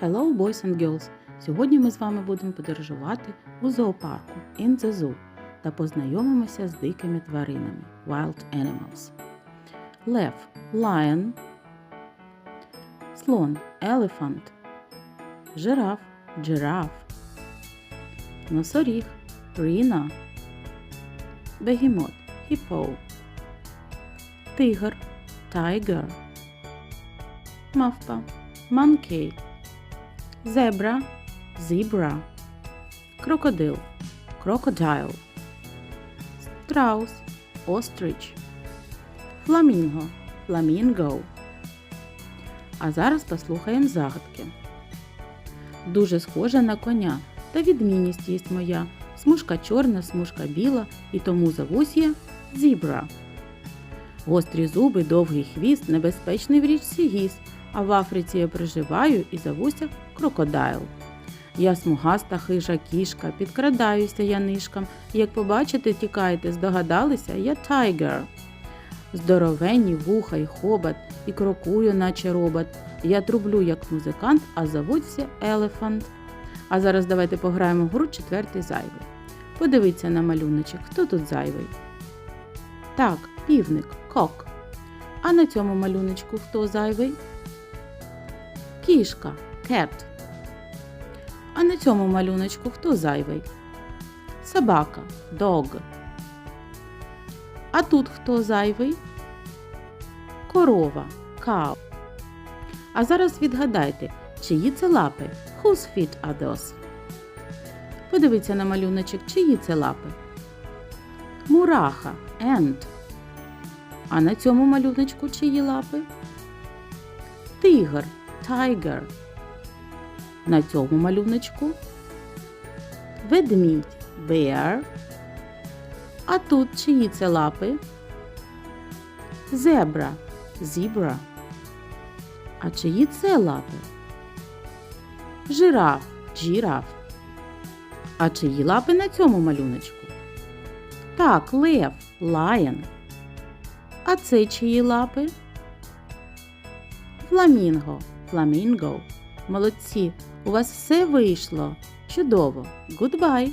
Hello, boys and girls! Сьогодні ми з вами будемо подорожувати у зоопарку In the Zoo та познайомимося з дикими тваринами Wild Animals. Лев Lion, слон Elephant, жираф Giraffe, носоріг Rhino, бегемот Hippo, тигр Tiger, мавпа Monkey, зебра Zebra, крокодил Crocodile, страус Ostrich, фламінго Flamingo. А зараз послухаємо загадки. Дуже схожа на коня, та відмінність є моя. Смужка чорна, смужка біла, і тому зовусь я зібра. Гострі зуби, довгий хвіст, небезпечний в річці гіс, а в Африці я проживаю і зовуся крокодайл. Я смугаста хижа кішка, підкрадаюся я нишкам. Як побачите, тікаєте, здогадалися, я тайгер. Здоровенні вуха й хобот, і крокую, наче робот. Я трублю як музикант, а зовуться Елефант. А зараз давайте пограємо в гру четвертий зайвий. Подивіться на малюночок, хто тут зайвий. Так, півник, кок. А на цьому малюночку хто зайвий? Кішка, кет. А на цьому малюночку хто зайвий? Собака, дог. А тут хто зайвий? Корова, cow. А зараз відгадайте, чиї це лапи? Whose feet are those? Подивіться на малюночок, чиї це лапи? Мураха, ant. А на цьому малюночку чиї лапи? Тигр, tiger. На цьому малюночку ведмідь, bear. А тут чиї це лапи? Зебра, zebra. А чиї це лапи? Жираф, жираф. А чиї лапи на цьому малюночку? Так, лев, lion. А це чиї лапи? Фламінго, фламінго. Молодці, у вас все вийшло. Чудово. Goodbye!